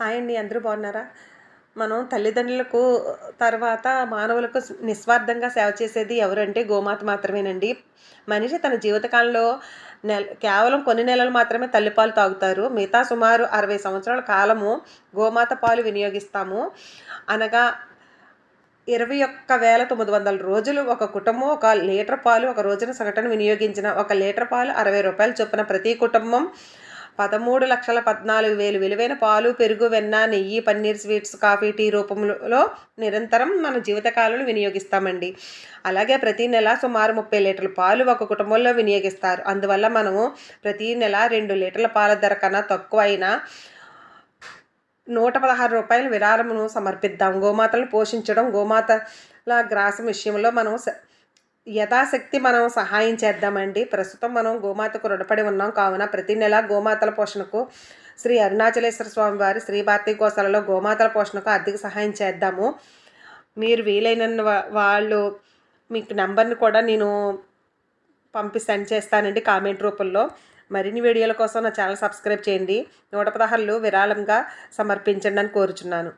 Hi అండి అందరూ బాగున్నారా? మనం తల్లిదండ్రులకు తర్వాత మానవులకు నిస్వార్థంగా సేవ చేసేది ఎవరంటే గోమాత మాత్రమేనండి. మనిషి తన జీవితకాలంలో నెల కేవలం కొన్ని నెలలు మాత్రమే తల్లిపాలు తాగుతారు. మిగతా సుమారు అరవై సంవత్సరాల కాలము గోమాత పాలు వినియోగిస్తాము. అనగా ఇరవై ఒక్క వేల తొమ్మిది వందల రోజులు ఒక కుటుంబం ఒక లీటర్ పాలు ఒక రోజున సగటున వినియోగించిన ఒక లీటర్ పాలు అరవై రూపాయలు చొప్పున ప్రతి కుటుంబం పదమూడు లక్షల పద్నాలుగు వేలు. విలువైన పాలు పెరుగు వెన్న నెయ్యి పన్నీర్ స్వీట్స్ కాఫీ టీ రూపంలో నిరంతరం మన జీవితకాలను వినియోగిస్తామండి. అలాగే ప్రతి నెల సుమారు ముప్పై లీటర్ల పాలు ఒక కుటుంబంలో వినియోగిస్తారు. అందువల్ల మనము ప్రతి నెల రెండు లీటర్ల పాల ధర కన్నా తక్కువ అయినా నూట పదహారు రూపాయల విరాళమును సమర్పిద్దాం. గోమాతలను పోషించడం గోమాతల గ్రాసం విషయంలో మనం యథాశక్తి మనం సహాయం చేద్దామండి. ప్రస్తుతం మనం గోమాతకు రుణపడి ఉన్నాం. కావున ప్రతి నెల గోమాతల పోషణకు శ్రీ అరుణాచలేశ్వర స్వామి వారి శ్రీ భారతీ గోశాలలో గోమాతల పోషణకు ఆర్థిక సహాయం చేద్దాము. మీరు వీలైన వాళ్ళు మీకు నెంబర్ని కూడా నేను పంపి సెండ్ చేస్తానండి కామెంట్ రూపంలో. మరిన్ని వీడియోల కోసం నా ఛానల్ సబ్స్క్రైబ్ చేయండి. నూట పదహారులు విరాళంగా సమర్పించండి అని కోరుచున్నాను.